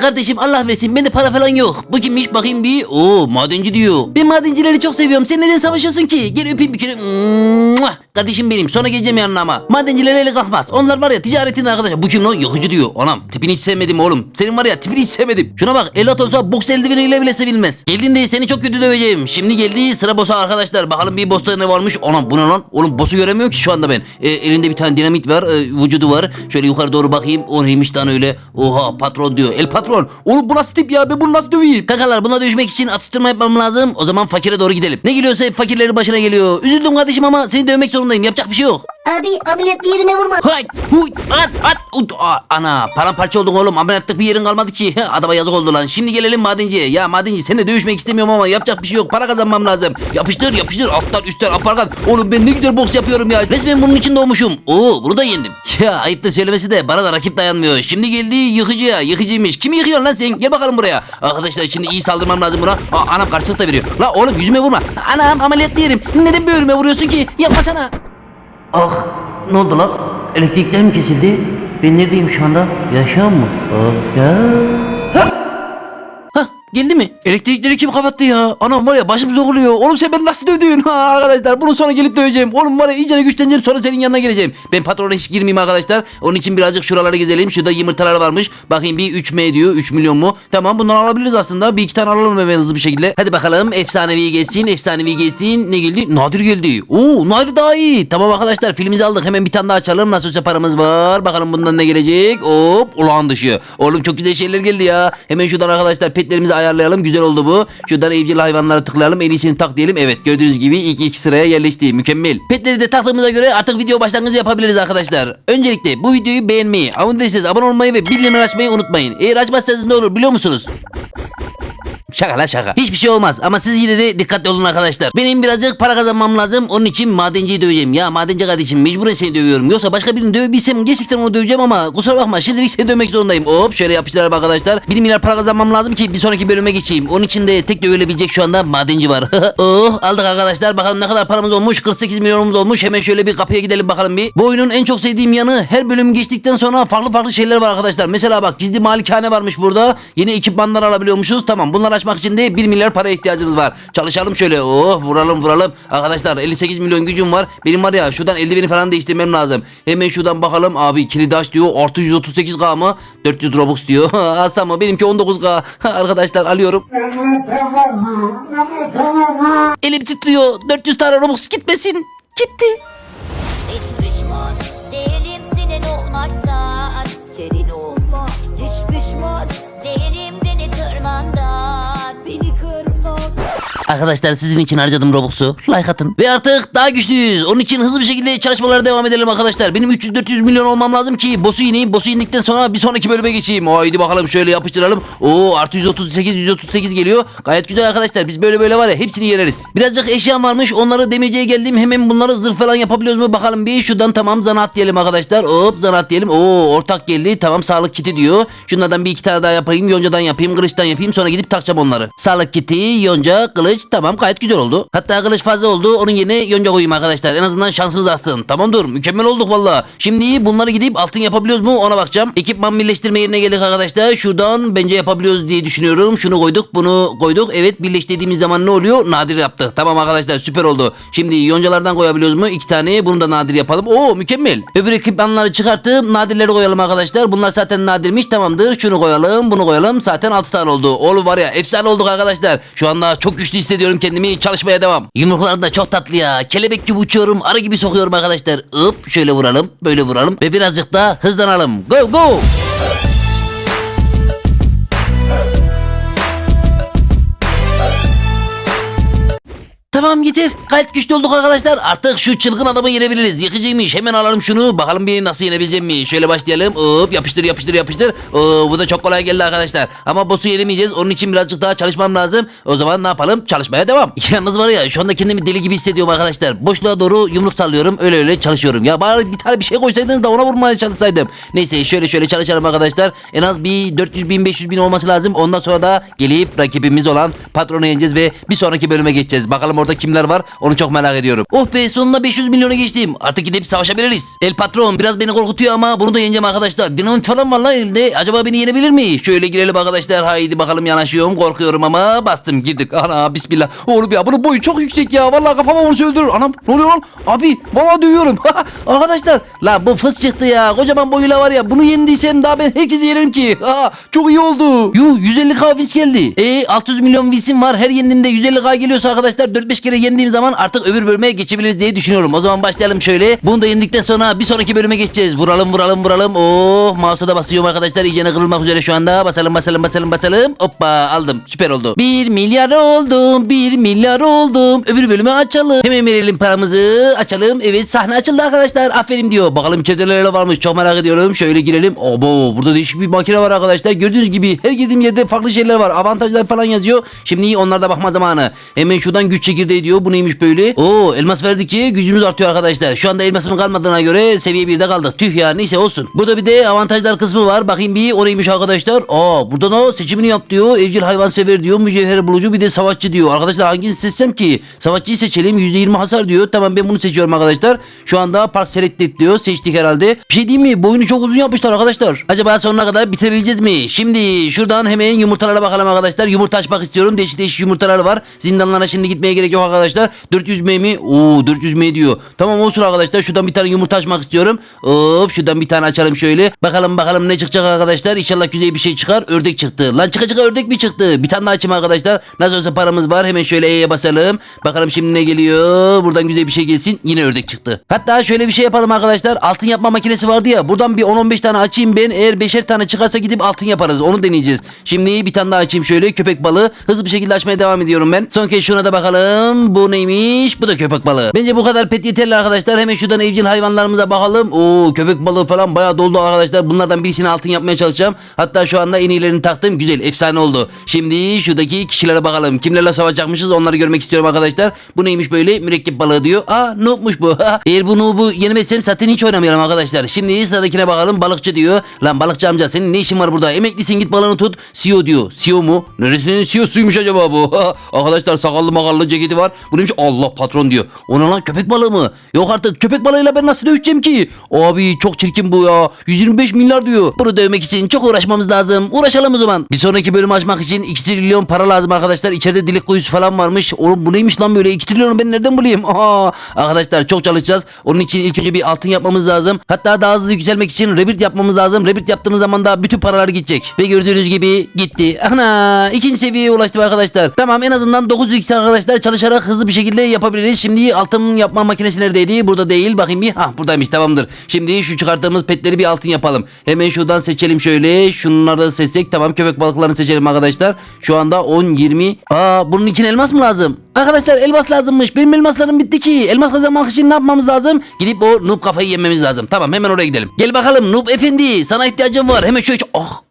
Kardeşim Allah versin bende para falan yok. Bu kimmiş bakayım bir. Oo madenci diyor. Ben madencileri çok seviyorum. Sen neden savaşıyorsun ki? Gel öpeyim bir kere. Mua! Kardeşim benim. Sonra geleceğim yanına ama. Madencilere ele kalkmaz. Onlar var ya ticaretin arkadaşı. Bu kim lan? Yakıcı diyor. Anam tipini hiç sevmedim oğlum. Senin var ya tipini hiç sevmedim. Şuna bak. El olsa boks eldiveniyle bile sevilmez. Geldiğinde seni çok kötü döveceğim. Şimdi geldi sıra boss'a arkadaşlar. Bakalım bir boss'ta ne varmış. Anam bu ne lan? Oğlum boss'u göremiyorum ki şu anda ben. Ee, elinde bir tane dinamit var. Ee, vücudu var. Şöyle yukarı doğru bakayım. O neymiş lan öyle? Oha patron diyor. El patron. Oğlum bu nasıl tip ya? Ben bunu nasıl döveyim? Kankalar buna dövüşmek için atıştırma yapmam lazım. O zaman fakire doğru gidelim. Ne geliyorsa hep fakirlerin başına geliyor. Üzüldüm kardeşim ama seni dövmek 你也不叫不叫。Abi ameliyatlı yerime vurma. Hay, huy, at, at, ut, a- ana, paramparça oldun oğlum. Ameliyatlık bir yerin kalmadı ki. Adama yazık oldu lan. Şimdi gelelim madenciye. Ya madenci seninle dövüşmek istemiyorum ama yapacak bir şey yok. Para kazanmam lazım. Yapıştır, yapıştır. Alttan, üstten, aparkat. Oğlum ben ne güzel boks yapıyorum ya. Resmen bunun için doğmuşum. Oo, bunu da yendim. Ya ayıp da söylemesi de bana da rakip dayanmıyor. Şimdi geldi yıkıcıya. Yıkıcıymış. Kimi yıkıyorsun lan sen? Gel bakalım buraya. Arkadaşlar şimdi iyi saldırmam lazım buna. Aa, anam karşılık da veriyor. La oğlum yüzüme vurma. Anam ameliyatlı yerim. Neden böğrüme vuruyorsun ki? Yapmasana. Ah ne oldu lan? Elektrikler mi kesildi? Ben neredeyim şu anda? Yaşam mı? Ah ya. Hah geldi mi? Elektrikleri kim kapattı ya? Anam var ya başım zoğuluyor. Oğlum sen beni nasıl dövdün? Ha, arkadaşlar bunun sonra gelip döveceğim. Oğlum var ya iyice güçleneceğim sonra senin yanına geleceğim. Ben patrona hiç girmeyeyim arkadaşlar. Onun için birazcık şuraları gezelim. Şurada yumurtalar varmış. Bakayım bir 3M diyor. 3 milyon mu? Tamam bunları alabiliriz aslında. Bir iki tane alalım hemen hızlı bir şekilde. Hadi bakalım efsanevi gelsin. Efsanevi gelsin. Ne geldi? Nadir geldi. Oo Nadir daha iyi. Tamam arkadaşlar filmimizi aldık. Hemen bir tane daha açalım. Nasıl olsa paramız var. Bakalım bundan ne gelecek? Hop ulan dışı. Oğlum çok güzel şeyler geldi ya. Hemen şuradan arkadaşlar petlerimizi ayarlayalım. Güzel oldu bu. Şuradan evcil hayvanlara tıklayalım. En iyisini tak diyelim. Evet gördüğünüz gibi ilk iki sıraya yerleşti. Mükemmel. Petleri de taktığımıza göre artık video başlangıcı yapabiliriz arkadaşlar. Öncelikle bu videoyu beğenmeyi, abone değilseniz abone olmayı ve bildirimleri açmayı unutmayın. Eğer açmazsanız ne olur biliyor musunuz? Şaka la şaka. Hiçbir şey olmaz ama siz yine de dikkatli olun arkadaşlar. Benim birazcık para kazanmam lazım. Onun için madenciyi döveceğim. Ya madenci kardeşim mecburen seni dövüyorum. Yoksa başka birini dövebilsem gerçekten onu döveceğim ama kusura bakma şimdilik seni dövmek zorundayım. Hop şöyle yapıştıralım arkadaşlar. 1 milyar para kazanmam lazım ki bir sonraki bölüme geçeyim. Onun için de tek dövülebilecek şu anda madenci var. oh aldık arkadaşlar. Bakalım ne kadar paramız olmuş. 48 milyonumuz olmuş. Hemen şöyle bir kapıya gidelim bakalım bir. Bu oyunun en çok sevdiğim yanı her bölüm geçtikten sonra farklı farklı şeyler var arkadaşlar. Mesela bak gizli malikane varmış burada. Yeni ekipmanlar alabiliyormuşuz. Tamam bunları açmak için de 1 milyar para ihtiyacımız var. Çalışalım şöyle. Oh vuralım vuralım. Arkadaşlar 58 milyon gücüm var. Benim var ya şuradan eldiveni falan değiştirmem lazım. Hemen şuradan bakalım. Abi kilidi diyor. Artı 138k mı? 400 Robux diyor. Alsam mı? Benimki 19k. Arkadaşlar alıyorum. Elim titriyor. 400 tane Robux gitmesin. Gitti. Arkadaşlar sizin için harcadım Robux'u. Like atın. Ve artık daha güçlüyüz. Onun için hızlı bir şekilde çalışmalara devam edelim arkadaşlar. Benim 300-400 milyon olmam lazım ki boss'u ineyim. Boss'u indikten sonra bir sonraki bölüme geçeyim. Haydi bakalım şöyle yapıştıralım. Oo artı 138 138 geliyor. Gayet güzel arkadaşlar. Biz böyle böyle var ya hepsini yereriz. Birazcık eşyam varmış. Onları demirciye geldim. Hemen bunları zırh falan yapabiliyoruz mu bakalım bir. Şuradan tamam zanaat diyelim arkadaşlar. Hop zanaat diyelim. Oo ortak geldi. Tamam sağlık kiti diyor. Şunlardan bir iki tane daha yapayım. Yoncadan yapayım. Kılıçtan yapayım. Sonra gidip takacağım onları. Sağlık kiti, yonca, kılıç. Tamam gayet güzel oldu. Hatta kılıç fazla oldu. Onun yerine yonca koyayım arkadaşlar. En azından şansımız artsın. Tamam dur. Mükemmel olduk valla. Şimdi bunları gidip altın yapabiliyoruz mu ona bakacağım. Ekipman birleştirme yerine geldik arkadaşlar. Şuradan bence yapabiliyoruz diye düşünüyorum. Şunu koyduk bunu koyduk. Evet birleştirdiğimiz zaman ne oluyor? Nadir yaptık. Tamam arkadaşlar süper oldu. Şimdi yoncalardan koyabiliyoruz mu? İki tane. Bunu da nadir yapalım. Oo mükemmel. Öbür ekipmanları çıkartıp nadirleri koyalım arkadaşlar. Bunlar zaten nadirmiş. Tamamdır. Şunu koyalım. Bunu koyalım. Zaten 6 tane oldu. Oğlum var ya efsane olduk arkadaşlar. Şu anda çok güçlü hissediyorum kendimi. Çalışmaya devam. Yumruklarım da çok tatlı ya. Kelebek gibi uçuyorum. Arı gibi sokuyorum arkadaşlar. Hop şöyle vuralım. Böyle vuralım. Ve birazcık daha hızlanalım. Go go. Tamam yeter. Gayet güçlü olduk arkadaşlar. Artık şu çılgın adamı yenebiliriz. Yıkıcıymış. Hemen alalım şunu. Bakalım bir nasıl yenebileceğim mi? Şöyle başlayalım. Hop yapıştır yapıştır yapıştır. Oo, bu da çok kolay geldi arkadaşlar. Ama boss'u yenemeyeceğiz. Onun için birazcık daha çalışmam lazım. O zaman ne yapalım? Çalışmaya devam. Yalnız var ya şu anda kendimi deli gibi hissediyorum arkadaşlar. Boşluğa doğru yumruk sallıyorum. Öyle öyle çalışıyorum. Ya bari bir tane bir şey koysaydınız da ona vurmaya çalışsaydım. Neyse şöyle şöyle çalışalım arkadaşlar. En az bir 400 bin 500 bin olması lazım. Ondan sonra da gelip rakibimiz olan patronu yeneceğiz ve bir sonraki bölüme geçeceğiz. Bakalım orada Sırada kimler var onu çok merak ediyorum. Oh be sonunda 500 milyonu geçtim. Artık gidip savaşabiliriz. El patron biraz beni korkutuyor ama bunu da yeneceğim arkadaşlar. Dinamit falan var lan elinde. Acaba beni yenebilir mi? Şöyle girelim arkadaşlar. Haydi bakalım yanaşıyorum. Korkuyorum ama bastım girdik. Ana bismillah. Oğlum ya bunun boyu çok yüksek ya. Vallahi kafama vursa öldürür. Anam ne oluyor lan? Abi vallahi duyuyorum. arkadaşlar la bu fıs çıktı ya. Kocaman boyuyla var ya. Bunu yendiysem daha ben herkesi yenerim ki. Çok iyi oldu. Yuh 150k vis geldi. E 600 milyon visim var. Her yendiğimde 150k geliyorsa arkadaşlar 4-5 kere yendiğim zaman artık öbür bölüme geçebiliriz diye düşünüyorum. O zaman başlayalım şöyle. Bunu da yendikten sonra bir sonraki bölüme geçeceğiz. Vuralım vuralım vuralım. Oh mouse'a da basıyorum arkadaşlar. İyice kırılmak üzere şu anda. Basalım basalım basalım basalım. Hoppa aldım. Süper oldu. 1 milyar oldum. 1 milyar oldum. Öbür bölümü açalım. Hemen verelim paramızı. Açalım. Evet sahne açıldı arkadaşlar. Aferin diyor. Bakalım içeride neler varmış. Çok merak ediyorum. Şöyle girelim. Obo burada değişik bir makine var arkadaşlar. Gördüğünüz gibi her girdiğim yerde farklı şeyler var. Avantajlar falan yazıyor. Şimdi onlarda bakma zamanı. Hemen şuradan güç çekirdeği diyor. Bu neymiş böyle? Oo elmas verdikçe gücümüz artıyor arkadaşlar. Şu anda elmasım kalmadığına göre seviye 1'de kaldık. Tüh ya neyse olsun. Burada bir de avantajlar kısmı var. Bakayım bir o neymiş arkadaşlar. Aa burada da seçimini yap diyor. Evcil hayvan sever diyor. Mücevher bulucu bir de savaşçı diyor. Arkadaşlar hangisini seçsem ki? Savaşçıyı seçelim. %20 hasar diyor. Tamam ben bunu seçiyorum arkadaşlar. Şu anda park selected diyor. Seçtik herhalde. Bir şey diyeyim mi? Boyunu çok uzun yapmışlar arkadaşlar. Acaba sonuna kadar bitirebileceğiz mi? Şimdi şuradan hemen yumurtalara bakalım arkadaşlar. Yumurta açmak istiyorum. Değişik değişik yumurtalar var. Zindanlara şimdi gitmeye gerek yok arkadaşlar. 400 M mi? Oo 400 M diyor. Tamam olsun arkadaşlar. Şuradan bir tane yumurta açmak istiyorum. Hop şuradan bir tane açalım şöyle. Bakalım bakalım ne çıkacak arkadaşlar. İnşallah güzel bir şey çıkar. Ördek çıktı. Lan çıka çıka ördek mi çıktı? Bir tane daha açayım arkadaşlar. Nasıl olsa paramız var. Hemen şöyle E'ye basalım. Bakalım şimdi ne geliyor. Buradan güzel bir şey gelsin. Yine ördek çıktı. Hatta şöyle bir şey yapalım arkadaşlar. Altın yapma makinesi vardı ya. Buradan bir 10-15 tane açayım ben. Eğer 5'er tane çıkarsa gidip altın yaparız. Onu deneyeceğiz. Şimdi bir tane daha açayım şöyle. Köpek balığı. Hızlı bir şekilde açmaya devam ediyorum ben. Son kez şuna da bakalım. Bu neymiş? Bu da köpek balığı. Bence bu kadar pet yeterli arkadaşlar. Hemen şuradan evcil hayvanlarımıza bakalım. Oo köpek balığı falan bayağı doldu arkadaşlar. Bunlardan birisini altın yapmaya çalışacağım. Hatta şu anda en iyilerini taktım. Güzel efsane oldu. Şimdi şuradaki kişilere bakalım. Kimlerle savaşacakmışız onları görmek istiyorum arkadaşlar. Bu neymiş böyle? Mürekkep balığı diyor. Aa noobmuş bu. Eğer bu noob'u yenemezsem zaten hiç oynamayalım arkadaşlar. Şimdi sıradakine bakalım. Balıkçı diyor. Lan balıkçı amca senin ne işin var burada? Emeklisin git balığını tut. CEO diyor. CEO mu? Neresinin CEO'suymuş acaba bu? arkadaşlar sakallı makallı ceketi var. Bu neymiş? Allah patron diyor. O ne lan köpek balığı mı? Yok artık köpek balığıyla ben nasıl dövüşeceğim ki? Abi çok çirkin bu ya. 125 milyar diyor. Bunu dövmek için çok uğraşmamız lazım. Uğraşalım o zaman. Bir sonraki bölümü açmak için 2 trilyon para lazım arkadaşlar. İçeride dilik kuyusu falan varmış. Oğlum bu neymiş lan böyle? 2 trilyonu ben nereden bulayım? Aha. Arkadaşlar çok çalışacağız. Onun için ilk önce bir altın yapmamız lazım. Hatta daha hızlı yükselmek için rebirth yapmamız lazım. Rebirth yaptığımız zaman da bütün paralar gidecek. Ve gördüğünüz gibi gitti. Ana ikinci seviyeye ulaştım arkadaşlar. Tamam en azından 9x arkadaşlar çalışarak hızlı bir şekilde yapabiliriz. Şimdi altın yapma makinesi neredeydi? Burada değil. Bakayım bir. Hah buradaymış tamamdır. Şimdi şu çıkarttığımız petleri bir altın yapalım. Hemen şuradan seçelim şöyle. Şunları da seçsek. Tamam köpek balıklarını seçelim arkadaşlar. Şu anda 10 20. Aa bunun için elmas mı lazım? Arkadaşlar elmas lazımmış. Benim elmaslarım bitti ki. Elmas kazanmak için ne yapmamız lazım? Gidip o noob kafayı yememiz lazım. Tamam hemen oraya gidelim. Gel bakalım noob efendi. Sana ihtiyacım var. Hemen şöyle. Oh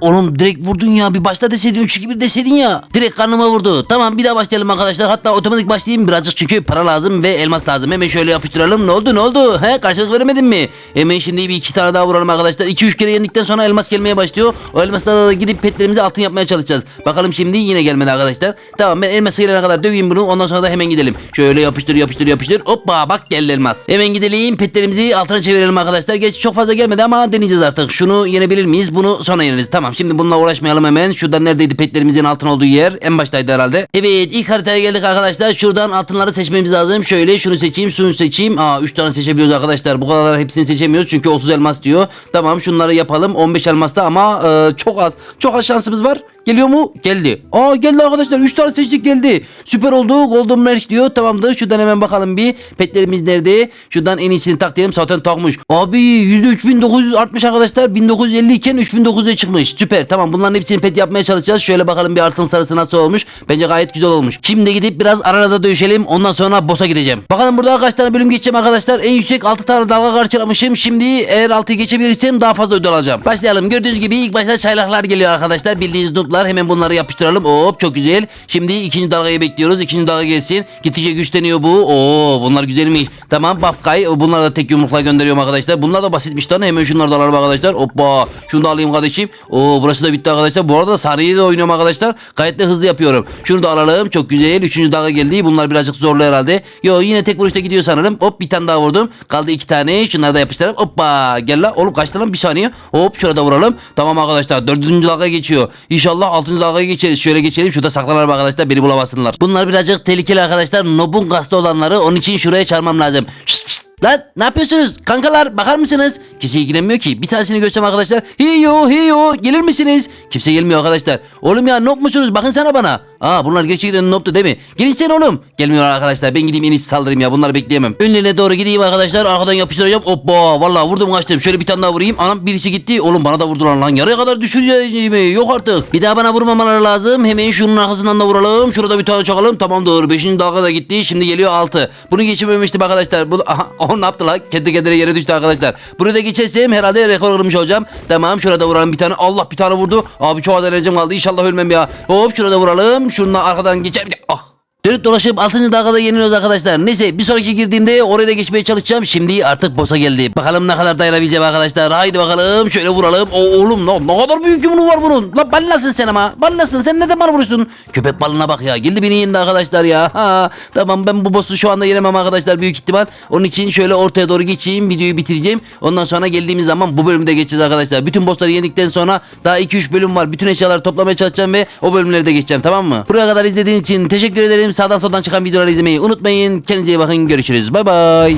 Oğlum direkt vurdun ya bir başla deseydin 3 2 1 deseydin ya. Direkt karnıma vurdu. Tamam bir daha başlayalım arkadaşlar. Hatta otomatik başlayayım birazcık çünkü para lazım ve elmas lazım. Hemen şöyle yapıştıralım. Ne oldu ne oldu? He karşılık veremedin mi? Hemen şimdi bir iki tane daha vuralım arkadaşlar. 2 3 kere yendikten sonra elmas gelmeye başlıyor. O elmaslarla da gidip petlerimizi altın yapmaya çalışacağız. Bakalım şimdi yine gelmedi arkadaşlar. Tamam ben elması gelene kadar döveyim bunu. Ondan sonra da hemen gidelim. Şöyle yapıştır yapıştır yapıştır. Hoppa bak geldi elmas. Hemen gidelim petlerimizi altına çevirelim arkadaşlar. Geç çok fazla gelmedi ama deneyeceğiz artık. Şunu yenebilir miyiz? Bunu sonra yeneriz. Tamam şimdi bununla uğraşmayalım hemen. Şuradan neredeydi petlerimizin altın olduğu yer? En baştaydı herhalde. Evet ilk haritaya geldik arkadaşlar. Şuradan altınları seçmemiz lazım. Şöyle şunu seçeyim şunu seçeyim. Aa 3 tane seçebiliyoruz arkadaşlar. Bu kadar hepsini seçemiyoruz çünkü 30 elmas diyor. Tamam şunları yapalım. 15 elmasta ama e, çok az. Çok az şansımız var. Geliyor mu? Geldi. Aa geldi arkadaşlar. 3 tane seçtik geldi. Süper oldu. Golden Merch diyor. Tamamdır. Şuradan hemen bakalım bir. Petlerimiz nerede? Şuradan en iyisini tak diyelim. Zaten takmış. Abi %3900 artmış arkadaşlar. 1950 iken 3900'e çıkmış. Süper. Tamam bunların hepsini pet yapmaya çalışacağız. Şöyle bakalım bir altın sarısı nasıl olmuş. Bence gayet güzel olmuş. Şimdi gidip biraz arada dövüşelim. Ondan sonra boss'a gideceğim. Bakalım burada kaç tane bölüm geçeceğim arkadaşlar. En yüksek 6 tane dalga karşılamışım. Şimdi eğer 6'yı geçebilirsem daha fazla ödül alacağım. Başlayalım. Gördüğünüz gibi ilk başta çaylaklar geliyor arkadaşlar. Bildiğiniz nooblar bosslar. Hemen bunları yapıştıralım. Hop çok güzel. Şimdi ikinci dalgayı bekliyoruz. İkinci dalga gelsin. Gittikçe güçleniyor bu. Oo bunlar güzelmiş. Tamam Bafkay. Bunlar da tek yumrukla gönderiyorum arkadaşlar. Bunlar da basitmiş lan. Hemen şunları da alalım arkadaşlar. Hoppa. Şunu da alayım kardeşim. Oo burası da bitti arkadaşlar. Bu arada sarıyı da oynuyorum arkadaşlar. Gayet de hızlı yapıyorum. Şunu da alalım. Çok güzel. Üçüncü dalga geldi. Bunlar birazcık zorlu herhalde. Yo yine tek vuruşta gidiyor sanırım. Hop bir tane daha vurdum. Kaldı iki tane. Şunları da yapıştıralım. Hoppa. Gel la. Oğlum kaçtı lan bir saniye. Hop şurada vuralım. Tamam arkadaşlar. Dördüncü dalga geçiyor. İnşallah altıncı dalgaya geçeriz. Şöyle geçelim. Şurada saklanalım arkadaşlar. Beni bulamasınlar. Bunlar birazcık tehlikeli arkadaşlar. Nobun kastı olanları. Onun için şuraya çarmam lazım. Şşt, şşt. Lan ne yapıyorsunuz? Kankalar bakar mısınız? Kimse ilgilenmiyor ki. Bir tanesini görsem arkadaşlar. Hiyo hiyo gelir misiniz? Kimse gelmiyor arkadaşlar. Oğlum ya nop musunuz? Bakın sana bana. Aa bunlar gerçekten noptu değil mi? Gelin sen oğlum. Gelmiyorlar arkadaşlar. Ben gideyim en iyisi saldırayım ya. Bunları bekleyemem. Önlerine doğru gideyim arkadaşlar. Arkadan yapıştıracağım. Hoppa. Vallahi vurdum kaçtım. Şöyle bir tane daha vurayım. Anam birisi gitti. Oğlum bana da vurdular lan. Yarıya kadar düşüreceğim. Yok artık. Bir daha bana vurmamaları lazım. Hemen şunun arkasından da vuralım. Şurada bir tane çakalım. Tamam doğru. Beşinci dalga da gitti. Şimdi geliyor altı. Bunu geçememiştim arkadaşlar. Bunu, aha, o ne yaptı lan? Kendi kendine yere düştü arkadaşlar. Burayı da geçersem herhalde rekor kırmış olacağım. Tamam şurada vuralım bir tane. Allah bir tane vurdu. Abi çok az enerjim kaldı. İnşallah ölmem ya. Hop şurada vuralım. Şununla arkadan geçer. Ah Dönüp dolaşıp 6. dalgada yeniliyoruz arkadaşlar. Neyse bir sonraki girdiğimde oraya da geçmeye çalışacağım. Şimdi artık boss'a geldi. Bakalım ne kadar dayanabileceğim arkadaşlar. Haydi bakalım şöyle vuralım. O, oğlum ne, ne kadar büyük yumruğu var bunun. La ballasın sen ama. Ballasın sen neden bana vuruyorsun? Köpek balına bak ya. Geldi beni yendi arkadaşlar ya. Ha, tamam ben bu boss'u şu anda yenemem arkadaşlar büyük ihtimal. Onun için şöyle ortaya doğru geçeyim. Videoyu bitireceğim. Ondan sonra geldiğimiz zaman bu bölümü de geçeceğiz arkadaşlar. Bütün boss'ları yendikten sonra daha 2-3 bölüm var. Bütün eşyaları toplamaya çalışacağım ve o bölümleri de geçeceğim tamam mı? Buraya kadar izlediğin için teşekkür ederim. Sağdan soldan çıkan videoları izlemeyi unutmayın. Kendinize iyi bakın. Görüşürüz. Bay bay.